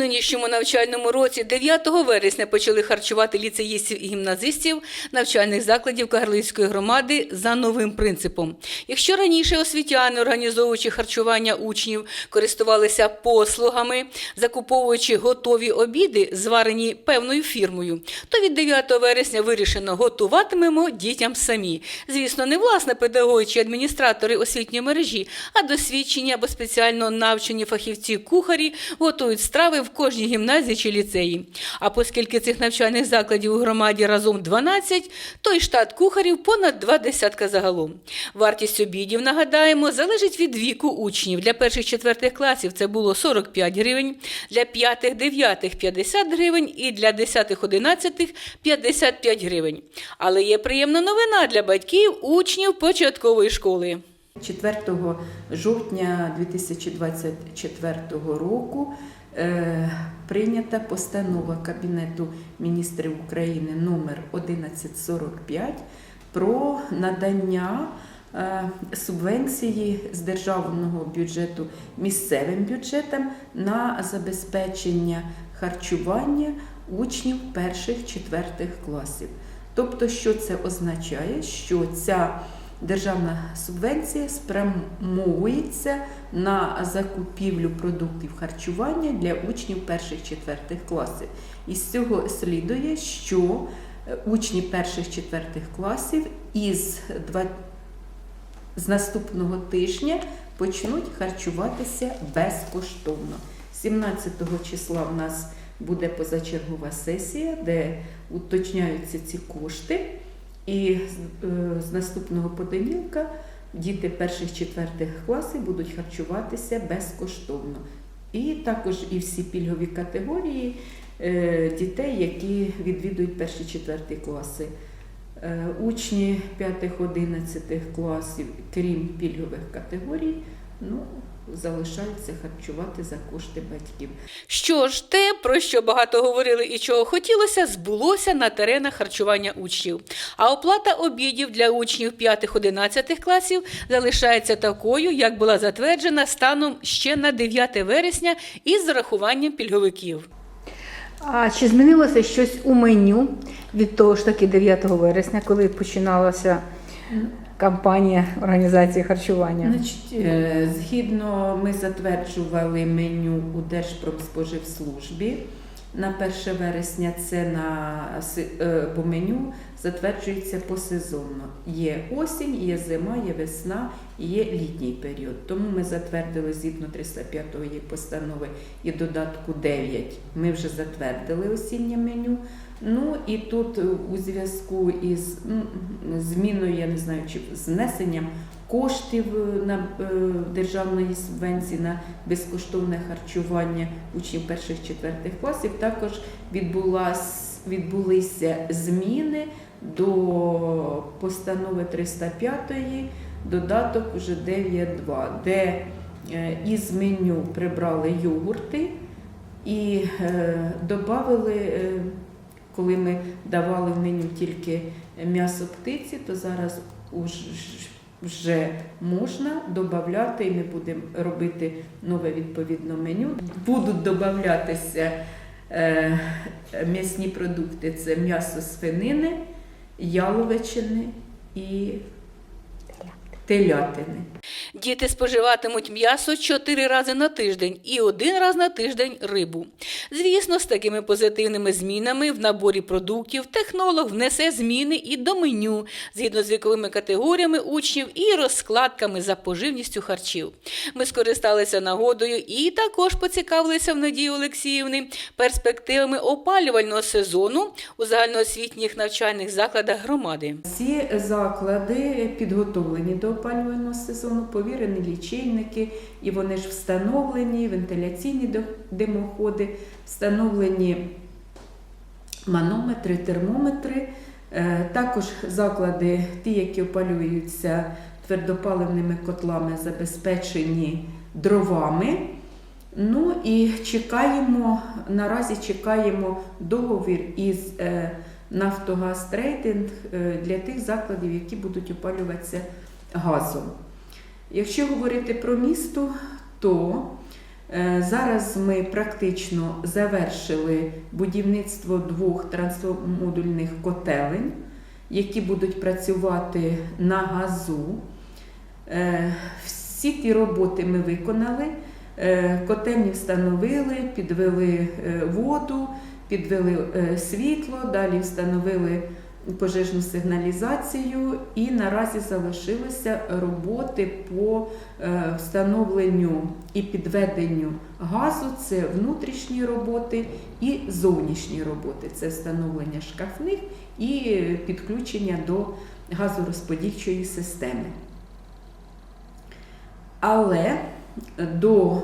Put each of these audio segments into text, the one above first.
нинішньому навчальному році 9 вересня почали харчувати ліцеїстів і гімназистів навчальних закладів Кагарлицької громади за новим принципом. Якщо раніше освітяни, організовуючи харчування учнів, користувалися послугами, закуповуючи готові обіди, зварені певною фірмою, то від 9 вересня вирішено готуватимемо дітям самі. Звісно, не власне педагоги чи адміністратори освітньої мережі, а досвідчені або спеціально навчені фахівці-кухарі готують страви в кожній гімназії чи ліцеї. А оскільки цих навчальних закладів у громаді разом 12, то й штат кухарів понад два десятка загалом. Вартість обідів, нагадаємо, залежить від віку учнів. Для перших четвертих класів це було 45 гривень, для п'ятих, дев'ятих 50 гривень і для десятих, одинадцятих 55 гривень. Але є приємна новина для батьків учнів початкової школи. 4 жовтня 2024 року е, прийнята постанова Кабінету міністрів України номер 1145 про надання е, субвенції з державного бюджету місцевим бюджетам на забезпечення харчування учнів перших-четвертих класів. Тобто, що це означає, що ця державна субвенція спрямовується на закупівлю продуктів харчування для учнів перших-четвертих класів. Із цього слідує, що е, учні перших-четвертих класів із два- з наступного тижня почнуть харчуватися безкоштовно. 17 числа в нас буде позачергова сесія, де уточняються ці кошти. І з- е, наступного понеділка діти перших-четвертих класів будуть харчуватися безкоштовно. І також і всі пільгові категорії е, дітей, які відвідують перші-четверті класи. Е, Учні 5-11 класів, крім пільгових категорій, ну, залишаються харчувати за кошти батьків. Що ж, те, про що багато говорили і чого хотілося, збулося на теренах харчування учнів. А оплата обідів для учнів 5-11 класів залишається такою, як була затверджена станом ще на 9 вересня із зарахуванням пільговиків. А чи змінилося щось у меню від того ж таки 9 вересня, коли починалася кампанія організації харчування? Значить, е, згідно ми затверджували меню у Держпромспоживслужбі на 1 вересня. Це на е, меню затверджується посезонно. Є осінь, є зима, є весна, є літній період. Тому ми затвердили згідно 305 постанови і додатку 9. Ми вже затвердили осіннє меню. Ну і тут у зв'язку із м, зміною, я не знаю, чи знесенням коштів е, на е, державної субвенції на безкоштовне харчування учнів перших-четвертих класів, також відбулась, відбулися зміни до постанови 305 додаток вже 9.2, де е, із меню прибрали йогурти і додали, коли ми давали в меню тільки м'ясо птиці, то зараз вже можна додати, і ми будемо робити нове відповідно меню. Будуть додатися е, м'ясні продукти: це м'ясо свинини, яловичини і телятини. Діти споживатимуть м'ясо чотири рази на тиждень і один раз на тиждень рибу. Звісно, з такими позитивними змінами в наборі продуктів технолог внесе зміни і до меню згідно з віковими категоріями учнів і розкладками за поживністю харчів. Ми скористалися нагодою і також поцікавилися в Надії Олексіївни перспективами опалювального сезону у загальноосвітніх навчальних закладах громади. Ці заклади підготовлені до опалювального сезону, повірені лічильники, і вони ж встановлені, вентиляційні димоходи, встановлені манометри, термометри. Е, Також заклади, ті, які опалюються твердопаливними котлами, забезпечені дровами. Ну і чекаємо, наразі чекаємо договір із е, Нафтогаз Трейдинг е, для тих закладів, які будуть опалюватися газом. Якщо говорити про місто, то Е, Зараз ми практично завершили будівництво двох трансмодульних котелень, які будуть працювати на газу. Е, Всі ті роботи ми виконали. Е, Котельні встановили, підвели воду, підвели світло, далі встановили пожежну сигналізацію і наразі залишилися роботи по е, встановленню і підведенню газу. Це внутрішні роботи і зовнішні роботи. Це встановлення шкафних і підключення до газорозподільчої системи. Але до е,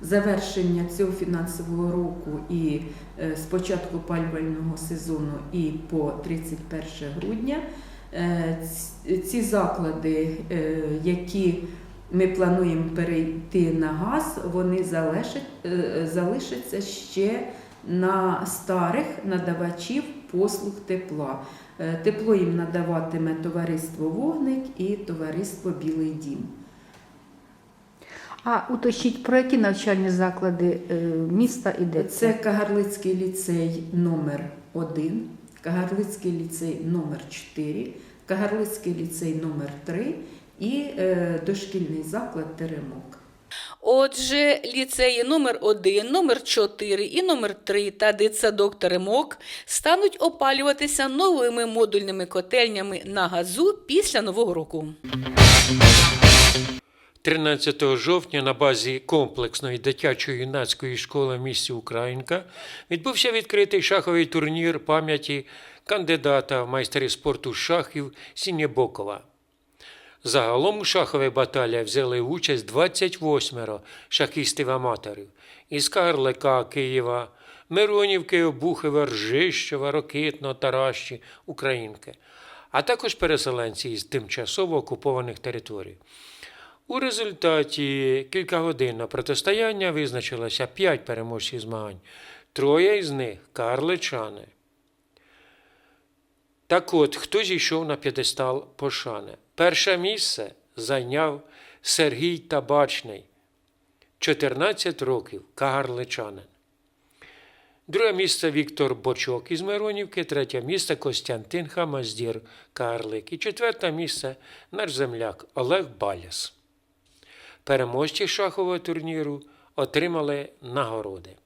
завершення цього фінансового року і е, з початку опалювального сезону і по 31 грудня е, ці заклади, е, які ми плануємо перейти на газ, вони залишать, залишаться ще на старих надавачів послуг тепла. Тепло їм надаватиме товариство Вогник і товариство Білий Дім. А уточніть, про які навчальні заклади е, міста йдеться? Це Кагарлицький ліцей номер 1 Кагарлицький ліцей номер 4 Кагарлицький ліцей номер 3 і е, дошкільний заклад Теремок. Отже, ліцеї номер 1 номер 4 і номер 3 та дитсадок Теремок стануть опалюватися новими модульними котельнями на газу після Нового року. 13 жовтня на базі комплексної дитячої юнацької школи в місті Українка відбувся відкритий шаховий турнір пам'яті кандидата в майстері спорту шахів Сінєбокова. Загалом у шаховій баталії взяли участь 28 шахістів-аматорів із Карлика, Києва, Миронівки, Обухова, Ржищева, Рокитно, Таращі, Українки, а також переселенці із тимчасово окупованих територій. У результаті кількагодинного протистояння визначилося п'ять переможців змагань. Троє із них карличани. Так от, хто зійшов на п'єдестал пошани? Перше місце зайняв Сергій Табачний, 14 років, кагарличанин. Друге місце Віктор Бочок із Миронівки, третє місце Костянтин Хамаздір Карлик і четверте місце наш земляк Олег Баляс. Переможці шахового турніру отримали нагороди.